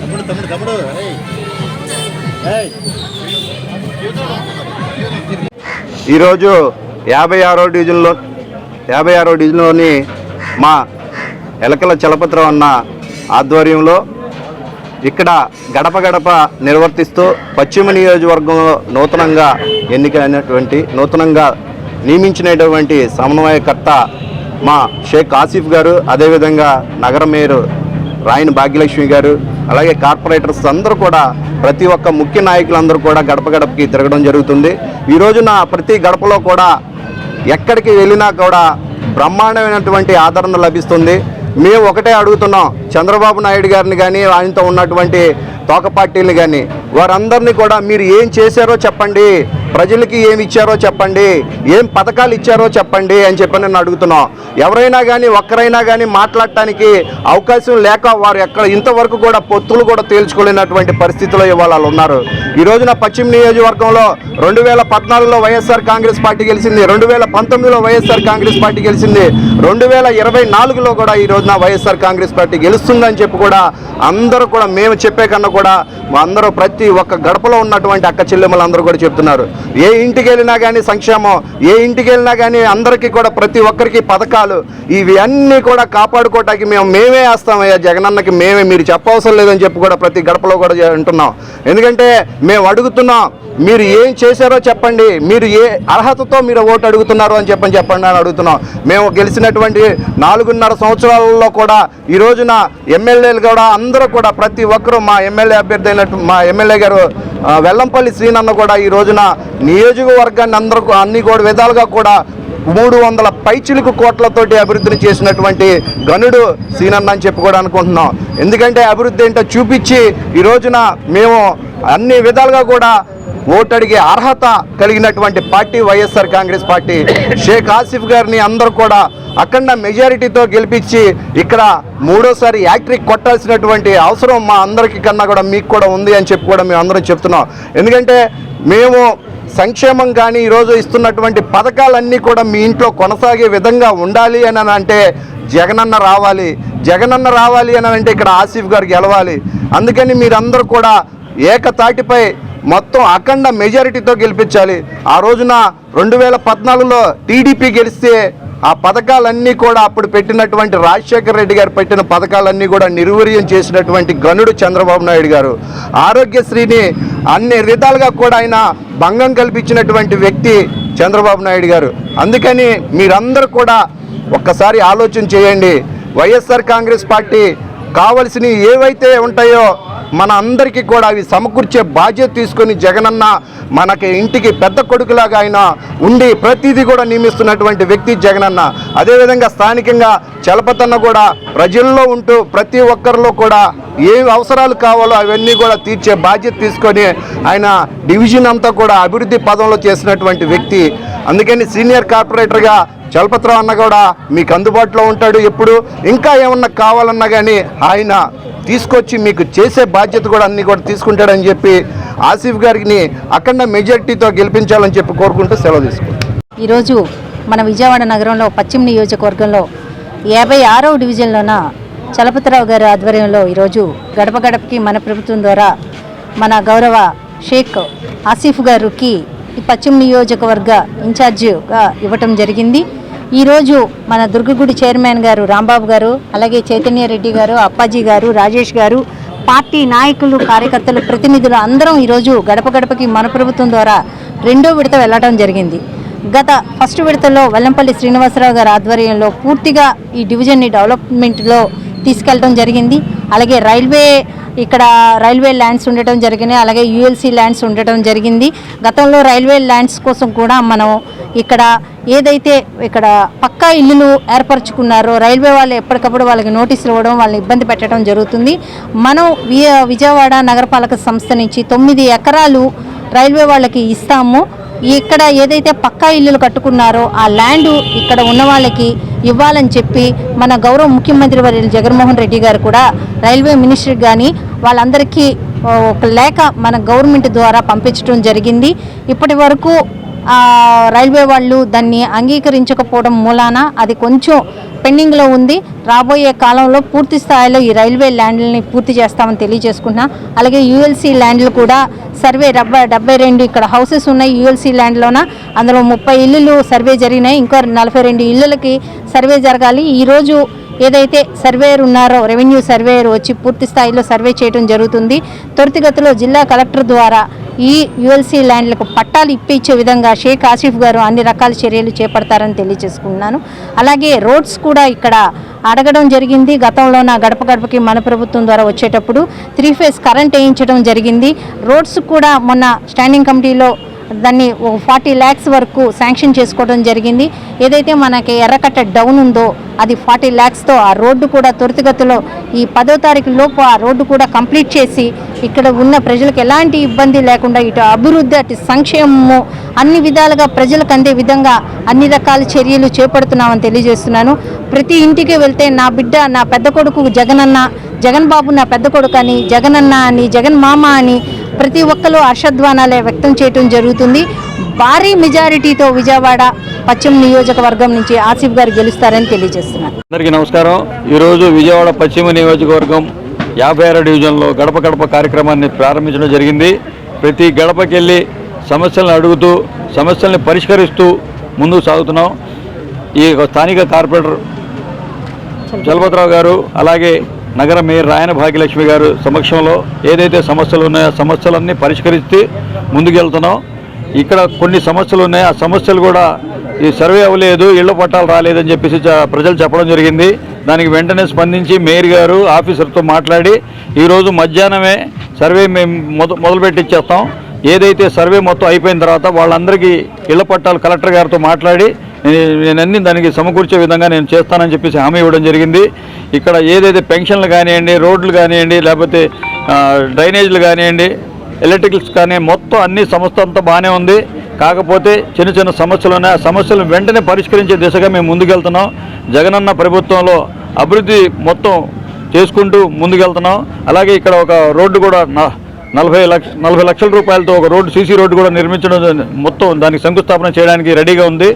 తమ్ముడు తమ్ముడు తమ్ముడు ఏయ్. ఏయ్. ఈరోజు యాభై ఆరో డివిజన్లో యాభై ఆరో డివిజన్లోని మా ఎలకల చలపత్రం అన్న ఆధ్వర్యంలో ఇక్కడ గడప గడప నిర్వర్తిస్తూ పశ్చిమ నియోజకవర్గంలో నూతనంగా ఎన్నికైనటువంటి నూతనంగా నియమించినటువంటి సమన్వయకర్త మా షేక్ ఆసిఫ్ గారు అదేవిధంగా నగర మేయర్ రాయన భాగ్యలక్ష్మి గారు అలాగే కార్పొరేటర్స్ అందరూ కూడా ప్రతి ఒక్క ముఖ్య నాయకులందరూ కూడా గడప గడపకి తిరగడం జరుగుతుంది. ఈ రోజున ప్రతి గడపలో కూడా ఎక్కడికి వెళ్ళినా కూడా బ్రహ్మాండమైనటువంటి ఆదరణ లభిస్తుంది. మేము ఒకటే అడుగుతున్నాం చంద్రబాబు నాయుడు గారిని కానీ ఆయనతో ఉన్నటువంటి తోకపార్టీలు కానీ వారందరినీ కూడా మీరు ఏం చేశారో చెప్పండి. ప్రజలకి ఏమి ఇచ్చారో చెప్పండి. ఏం పథకాలు ఇచ్చారో చెప్పండి అని చెప్పి నేను అడుగుతున్నాం. ఎవరైనా కానీ ఒక్కరైనా కానీ మాట్లాడటానికి అవకాశం లేక వారు ఎక్కడ ఇంతవరకు కూడా పొత్తులు కూడా తేల్చుకోలేనటువంటి పరిస్థితిలో ఇవాళ వాళ్ళు ఉన్నారు. ఈ రోజున పశ్చిమ నియోజకవర్గంలో రెండు వేల పద్నాలుగులో వైఎస్ఆర్ కాంగ్రెస్ పార్టీ గెలిచింది. రెండు వేల పంతొమ్మిదిలో వైఎస్ఆర్ కాంగ్రెస్ పార్టీ గెలిచింది. రెండు వేల ఇరవై నాలుగులో కూడా ఈ రోజున వైఎస్ఆర్ కాంగ్రెస్ పార్టీ గెలుస్తుందని చెప్పి కూడా అందరూ కూడా మేము చెప్పే కన్నా కూడా అందరూ ప్రతి ఒక్క గడపలో ఉన్నటువంటి అక్క చెల్లెమ్మలందరూ కూడా చెప్తున్నారు. ఏ ఇంటికి వెళ్ళినా కానీ సంక్షేమం ఏ ఇంటికి వెళ్ళినా కానీ అందరికీ కూడా ప్రతి ఒక్కరికి పథకాలు ఇవి అన్నీ కూడా కాపాడుకోవటానికి మేము మేమే వేస్తామయ్యా జగనన్నకి మేమే మీరు చెప్పవసరం లేదని చెప్పి కూడా ప్రతి గడపలో కూడా అంటున్నాం. ఎందుకంటే మేము అడుగుతున్నాం మీరు ఏం చేశారో చెప్పండి మీరు ఏ అర్హతతో మీరు ఓటు అడుగుతున్నారు అని చెప్పని చెప్పండి అని అడుగుతున్నాం. మేము గెలిచినటువంటి నాలుగున్నర సంవత్సరాలలో కూడా ఈ రోజున ఎమ్మెల్యేలు కూడా అందరూ కూడా ప్రతి ఒక్కరూ మా ఎమ్మెల్యే అభ్యర్థి అయినట్టు మా ఎమ్మెల్యే గారు వెల్లంపల్లి శ్రీనన్న కూడా ఈ రోజున నియోజకవర్గాన్ని అందరూ అన్ని కూడా విధాలుగా కూడా మూడు వందల పైచిలుకు కోట్లతోటి అభివృద్ధిని చేసినటువంటి గనుడు సీనన్న అని చెప్పి కూడా అనుకుంటున్నాం. ఎందుకంటే అభివృద్ధి ఏంటో చూపించి ఈ రోజున మేము అన్ని విధాలుగా కూడా ఓటు అడిగే అర్హత కలిగినటువంటి పార్టీ వైఎస్ఆర్ కాంగ్రెస్ పార్టీ. షేక్ ఆసిఫ్ గారిని అందరూ కూడా అఖండ మెజారిటీతో గెలిపించి ఇక్కడ మూడోసారి యాక్ట్రిక్ కొట్టాల్సినటువంటి అవసరం మా అందరికీ కన్నా కూడా మీకు కూడా ఉంది అని చెప్పి కూడా మేము అందరం చెప్తున్నాం. ఎందుకంటే మేము సంక్షేమం కానీ ఈరోజు ఇస్తున్నటువంటి పథకాలన్నీ కూడా మీ ఇంట్లో కొనసాగే విధంగా ఉండాలి అని అని అంటే జగనన్న రావాలి. జగనన్న రావాలి అని అంటే ఇక్కడ ఆసిఫ్ గారు గెలవాలి. అందుకని మీరందరూ కూడా ఏకతాటిపై మొత్తం అఖండ మెజారిటీతో గెలిపించాలి. ఆ రోజున రెండు వేల పద్నాలుగులో టీడీపీ గెలిస్తే ఆ పథకాలన్నీ కూడా అప్పుడు పెట్టినటువంటి రాజశేఖర రెడ్డి గారు పెట్టిన పథకాలన్నీ కూడా నిర్వీర్యం చేసినటువంటి గనుడు చంద్రబాబు నాయుడు గారు. ఆరోగ్యశ్రీని అన్ని విధాలుగా కూడా ఆయన భంగం కల్పించినటువంటి వ్యక్తి చంద్రబాబు నాయుడు గారు. అందుకని మీరందరూ కూడా ఒక్కసారి ఆలోచన చేయండి. వైఎస్ఆర్ కాంగ్రెస్ పార్టీ కావలసినవి ఏవైతే ఉంటాయో మన అందరికీ కూడా అవి సమకూర్చే బాధ్యత తీసుకొని జగనన్న మనకి ఇంటికి పెద్ద కొడుకులాగా ఆయన ఉండి ప్రతిదీ కూడా నియమిస్తున్నటువంటి వ్యక్తి జగనన్న. అదేవిధంగా స్థానికంగా చలపతన్న కూడా ప్రజల్లో ఉంటూ ప్రతి ఒక్కరిలో కూడా ఏ అవసరాలు కావాలో అవన్నీ కూడా తీర్చే బాధ్యత తీసుకొని ఆయన డివిజన్ అంతా కూడా అభివృద్ధి పదంలో చేసినటువంటి వ్యక్తి. అందుకని సీనియర్ కార్పొరేటర్గా చలపతిరావు అన్న కూడా మీకు అందుబాటులో ఉంటాడు. ఎప్పుడు ఇంకా ఏమన్నా కావాలన్నా కానీ ఆయన తీసుకొచ్చి మీకు చేసే బాధ్యత కూడా అన్నీ కూడా తీసుకుంటాడని చెప్పి ఆసిఫ్ గారిని అఖండ మెజారిటీతో గెలిపించాలని చెప్పి కోరుకుంటూ సెలవు తీసుకుంటాం ఈరోజు మన విజయవాడ నగరంలో పశ్చిమ నియోజకవర్గంలో యాభై ఆరవ డివిజన్లోన చలపతిరావు గారి ఆధ్వర్యంలో ఈరోజు గడప గడపకి మన ప్రభుత్వం ద్వారా మన గౌరవ షేక్ ఆసిఫ్ గారికి ఈ పశ్చిమ నియోజకవర్గ ఇన్ఛార్జిగా ఇవ్వటం జరిగింది. ఈరోజు మన దుర్గగుడి చైర్మన్ గారు రాంబాబు గారు అలాగే చైతన్య రెడ్డి గారు అప్పాజీ గారు రాజేష్ గారు పార్టీ నాయకులు కార్యకర్తలు ప్రతినిధులు అందరం ఈరోజు గడప గడపకి మన ప్రభుత్వం ద్వారా రెండో విడత వెళ్ళడం జరిగింది. గత ఫస్ట్ విడతలో వెల్లంపల్లి శ్రీనివాసరావు గారి ఆధ్వర్యంలో పూర్తిగా ఈ డివిజన్ని డెవలప్మెంట్లో తీసుకెళ్ళడం జరిగింది. అలాగే రైల్వే ఇక్కడ రైల్వే ల్యాండ్స్ ఉండటం జరిగినాయి అలాగే యుఎల్సీ ల్యాండ్స్ ఉండటం జరిగింది. గతంలో రైల్వే ల్యాండ్స్ కోసం కూడా మనం ఇక్కడ ఏదైతే ఇక్కడ పక్కా ఇల్లులు ఏర్పరచుకున్నారో రైల్వే వాళ్ళు ఎప్పటికప్పుడు వాళ్ళకి నోటీసులు ఇవ్వడం వాళ్ళని ఇబ్బంది పెట్టడం జరుగుతుంది. మనం వి- విజయవాడ నగరపాలక సంస్థ నుంచి తొమ్మిది ఎకరాలు రైల్వే వాళ్ళకి ఇస్తాము. ఇక్కడ ఏదైతే పక్కా ఇల్లులు కట్టుకున్నారో ఆ ల్యాండ్ ఇక్కడ ఉన్న వాళ్ళకి ఇవ్వాలని చెప్పి మన గౌరవ ముఖ్యమంత్రి వర్యులు జగన్మోహన్ రెడ్డి గారు కూడా రైల్వే మినిస్టర్ కానీ వాళ్ళందరికీ ఒక లేఖ మన గవర్నమెంట్ ద్వారా పంపించడం జరిగింది. ఇప్పటి వరకు రైల్వే వాళ్ళు దాన్ని అంగీకరించకపోవడం మూలాన అది కొంచెం పెండింగ్లో ఉంది. రాబోయే కాలంలో పూర్తి స్థాయిలో ఈ రైల్వే ల్యాండ్లని పూర్తి చేస్తామని తెలియజేసుకున్నా. అలాగే యూఎల్సీ ల్యాండ్లు కూడా సర్వే డెబ్బై డెబ్బై రెండు ఇక్కడ హౌసెస్ ఉన్నాయి యూఎల్సీ ల్యాండ్లోన. అందులో ముప్పై ఇల్లులు సర్వే జరిగినాయి. ఇంకో నలభై రెండు ఇల్లులకి సర్వే జరగాలి. ఈరోజు ఏదైతే సర్వేయర్ ఉన్నారో రెవెన్యూ సర్వేయర్ వచ్చి పూర్తి స్థాయిలో సర్వే చేయడం జరుగుతుంది. త్వరితగతిలో జిల్లా కలెక్టర్ ద్వారా ఈ యుఎల్సీ ల్యాండ్లకు పట్టాలు ఇప్పించే విధంగా షేక్ ఆసిఫ్ గారు అన్ని రకాల చర్యలు చేపడతారని తెలియజేసుకున్నాను అలాగే రోడ్స్ కూడా ఇక్కడ అడగడం జరిగింది. గతంలో నా గడప గడపకి మన ప్రభుత్వం ద్వారా వచ్చేటప్పుడు త్రీ ఫేస్ కరెంట్ వేయించడం జరిగింది. రోడ్స్ కూడా మొన్న స్టాండింగ్ కమిటీలో దాన్ని ఫార్టీ ల్యాక్స్ వరకు శాంక్షన్ చేసుకోవడం జరిగింది. ఏదైతే మనకి ఎర్రకట్ట డౌన్ ఉందో అది ఫార్టీ ల్యాక్స్తో ఆ రోడ్డు కూడా త్వరితగతిలో ఈ పదో తారీఖు లోపు ఆ రోడ్డు కూడా కంప్లీట్ చేసి ఇక్కడ ఉన్న ప్రజలకు ఎలాంటి ఇబ్బంది లేకుండా ఇటు అభివృద్ధి అటు సంక్షేమము అన్ని విధాలుగా ప్రజలకు అందే విధంగా అన్ని రకాల చర్యలు చేపడుతున్నామని తెలియజేస్తున్నాను. ప్రతి ఇంటికి వెళ్తే నా బిడ్డ నా పెద్ద కొడుకు జగనన్న జగన్ బాబు నా పెద్ద కొడుకు అని జగనన్న అని జగన్ మామ అని ప్రతి ఒక్కరు హర్షధ్వానాలే వ్యక్తం చేయడం జరుగుతుంది. భారీ మెజారిటీతో విజయవాడ పశ్చిమ నియోజకవర్గం నుంచి ఆసిఫ్ గారు గెలుస్తారని తెలియజేస్తున్నారు. అందరికీ నమస్కారం. ఈరోజు విజయవాడ పశ్చిమ నియోజకవర్గం యాభై ఆరు డివిజన్లో గడప గడప కార్యక్రమాన్ని ప్రారంభించడం జరిగింది. ప్రతి గడపకెళ్ళి సమస్యలను అడుగుతూ సమస్యల్ని పరిష్కరిస్తూ ముందుకు సాగుతున్నాం. ఈ స్థానిక కార్పొరేటర్ చలపతిరావు గారు అలాగే నగర మేయర్ రాయన భాగ్యలక్ష్మి గారు సమక్షంలో ఏదైతే సమస్యలు ఉన్నాయో ఆ సమస్యలన్నీ పరిష్కరిస్తే ముందుకెళ్తున్నాం. ఇక్కడ కొన్ని సమస్యలు ఉన్నాయి. ఆ సమస్యలు కూడా ఈ సర్వే అవ్వలేదు ఇళ్ళ పట్టాలు రాలేదని చెప్పేసి ప్రజలు చెప్పడం జరిగింది. దానికి వెంటనే స్పందించి మేయర్ గారు ఆఫీసర్తో మాట్లాడి ఈరోజు మధ్యాహ్నమే సర్వే మేము మొద మొదలుపెట్టిచ్చేస్తాం. ఏదైతే సర్వే మొత్తం అయిపోయిన తర్వాత వాళ్ళందరికీ ఇళ్ళ పట్టాలు కలెక్టర్ గారితో మాట్లాడి నేనన్నీ నేను దానికి సమకూర్చే విధంగా నేను చేస్తానని చెప్పేసి హామీ ఇవ్వడం జరిగింది. ఇక్కడ ఏదైతే పెన్షన్లు కానివ్వండి రోడ్లు కానివ్వండి లేకపోతే డ్రైనేజీలు కానివ్వండి ఎలక్ట్రికల్స్ కానీ మొత్తం అన్ని సంస్థ అంతా బాగానే ఉంది. కాకపోతే చిన్న చిన్న సమస్యలు ఉన్నాయి. ఆ సమస్యలను వెంటనే పరిష్కరించే దిశగా మేము ముందుకెళ్తున్నాం. జగనన్న ప్రభుత్వంలో అభివృద్ధి మొత్తం చేసుకుంటూ ముందుకెళ్తున్నాం. అలాగే ఇక్కడ ఒక రోడ్డు కూడా నలభై లక్ష నలభై లక్షల రూపాయలతో ఒక రోడ్డు సీసీ రోడ్డు కూడా నిర్మించడం మొత్తం దానికి శంకుస్థాపన చేయడానికి రెడీగా ఉంది.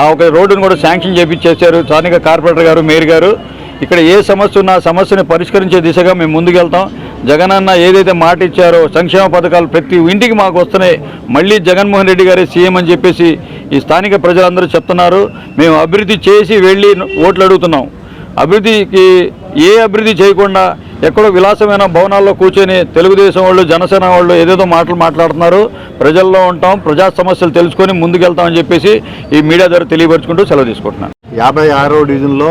ఆ ఒక రోడ్డును కూడా శాంక్షన్ చేపించేశారు. స్థానిక కార్పొరేటర్ గారు మేయర్ గారు. ఇక్కడ ఏ సమస్య ఉన్నా సమస్యను పరిష్కరించే దిశగా మేము ముందుకెళ్తాం. జగనన్న ఏదైతే మాట ఇచ్చారో సంక్షేమ పథకాలు ప్రతి ఇంటికి మాకు వస్తున్నాయి. మళ్ళీ జగన్మోహన్ రెడ్డి గారే సీఎం అని చెప్పేసి ఈ స్థానిక ప్రజలందరూ చెప్తున్నారు. మేము అభివృద్ధి చేసి వెళ్ళి ఓట్లు అడుగుతున్నాం. అభివృద్ధికి ఏ అభివృద్ధి చేయకుండా ఎక్కడో విలాసమైన భవనాల్లో కూర్చొని తెలుగుదేశం వాళ్ళు జనసేన వాళ్ళు ఏదేదో మాటలు మాట్లాడుతున్నారు. ప్రజల్లో ఉంటాం ప్రజా సమస్యలు తెలుసుకొని ముందుకెళ్తామని చెప్పేసి ఈ మీడియా ద్వారా తెలియపరుచుకుంటూ సెలవు తీసుకుంటున్నాను. యాభై ఆరో డివిజన్లో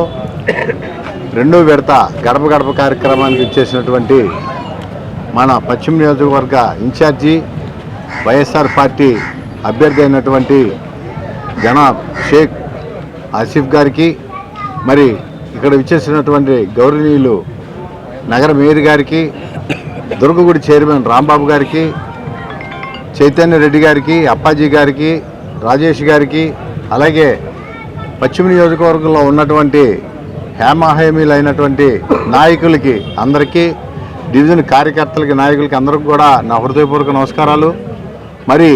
రెండో విడత గడప గడప కార్యక్రమానికి ఇచ్చేసినటువంటి మన పశ్చిమ నియోజకవర్గ ఇన్ఛార్జి వైఎస్ఆర్ పార్టీ అభ్యర్థి అయినటువంటి జనాబ్ షేక్ ఆసిఫ్ గారికి మరి ఇక్కడ ఇచ్చేసినటువంటి గౌరవనీయులు నగర మేయర్ గారికి దుర్గగుడి చైర్మన్ రాంబాబు గారికి చైతన్య రెడ్డి గారికి అప్పాజీ గారికి రాజేష్ గారికి అలాగే పశ్చిమ నియోజకవర్గంలో ఉన్నటువంటి హేమాహేమీలైనటువంటి నాయకులకి అందరికీ డివిజన్ కార్యకర్తలకి నాయకులకి అందరికి కూడా నా హృదయపూర్వక నమస్కారాలు. మరి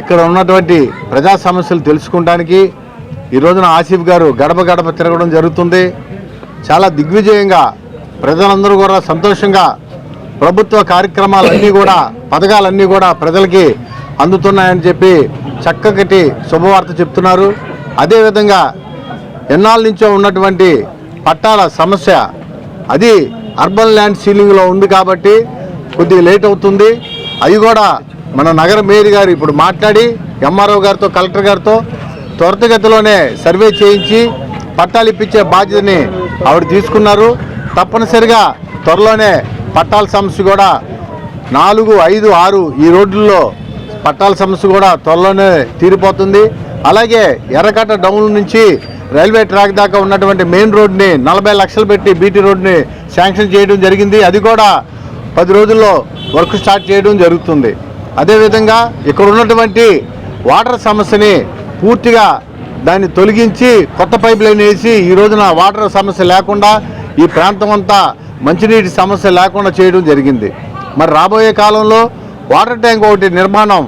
ఇక్కడ ఉన్నటువంటి ప్రజా సమస్యలు తెలుసుకోవడానికి ఈ రోజున ఆసిఫ్ గారు గడప గడప తిరగడం జరుగుతుంది. చాలా దిగ్విజయంగా ప్రజలందరూ కూడా సంతోషంగా ప్రభుత్వ కార్యక్రమాలన్నీ కూడా పథకాలన్నీ కూడా ప్రజలకి అందుతున్నాయని చెప్పి చక్కటి శుభవార్త చెప్తున్నారు. అదేవిధంగా ఎన్నాళ్ళ నుంచో ఉన్నటువంటి పట్టాల సమస్య అది అర్బన్ ల్యాండ్ సీలింగ్లో ఉంది కాబట్టి కొద్దిగా లేట్ అవుతుంది. అవి కూడా మన నగర మేయర్ గారు ఇప్పుడు మాట్లాడి ఎంఆర్ఓ గారితో కలెక్టర్ గారితో త్వరితగతిలోనే సర్వే చేయించి పట్టాలు ఇప్పించే బాధ్యతని ఆవిడ తీసుకున్నారు. తప్పనిసరిగా త్వరలోనే పట్టాల సమస్య కూడా నాలుగు ఐదు ఆరు ఈ రోడ్లలో పట్టాల సమస్య కూడా త్వరలోనే తీరిపోతుంది. అలాగే ఎర్రకట్ట డౌన్ నుంచి రైల్వే ట్రాక్ దాకా ఉన్నటువంటి మెయిన్ రోడ్ని నలభై లక్షలు పెట్టి బీటీ రోడ్ని శాంక్షన్ చేయడం జరిగింది. అది కూడా పది రోజుల్లో వర్క్ స్టార్ట్ చేయడం జరుగుతుంది. అదేవిధంగా ఇక్కడ ఉన్నటువంటి వాటర్ సమస్యని పూర్తిగా దాన్ని తొలగించి కొత్త పైప్ లైన్ వేసి ఈ రోజున వాటర్ సమస్య లేకుండా ఈ ప్రాంతం అంతా మంచినీటి సమస్య లేకుండా చేయడం జరిగింది. మరి రాబోయే కాలంలో వాటర్ ట్యాంక్ ఒకటి నిర్మాణం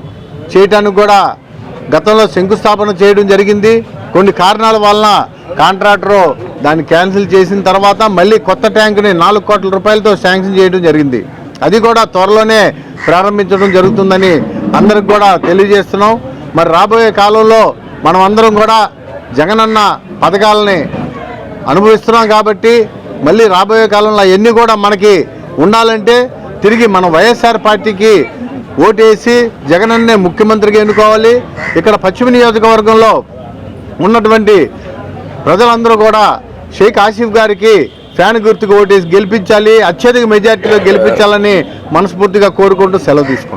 చేయటానికి కూడా గతంలో శంకుస్థాపన చేయడం జరిగింది. కొన్ని కారణాల వలన కాంట్రాక్టరు దాన్ని క్యాన్సిల్ చేసిన తర్వాత మళ్ళీ కొత్త ట్యాంకుని నాలుగు కోట్ల రూపాయలతో శాంక్షన్ చేయడం జరిగింది. అది కూడా త్వరలోనే ప్రారంభించడం జరుగుతుందని అందరికి కూడా తెలియజేస్తున్నాం. మరి రాబోయే కాలంలో మనం అందరం కూడా జగనన్న పథకాలని అనుభవిస్తున్నాం కాబట్టి మళ్ళీ రాబోయే కాలంలో అవన్నీ కూడా మనకి ఉండాలంటే తిరిగి మన వైఎస్ఆర్ పార్టీకి ఓటేసి జగనన్నే ముఖ్యమంత్రిగా ఎన్నుకోవాలి. ఇక్కడ పశ్చిమ నియోజకవర్గంలో ఉన్నటువంటి ప్రజలందరూ కూడా షేక్ ఆసిఫ్ గారికి ఫ్యాన్ గుర్తుకు ఓటేసి గెలిపించాలి అత్యధిక మెజార్టీలో గెలిపించాలని మనస్ఫూర్తిగా కోరుకుంటూ సెలవు తీసుకుంటాం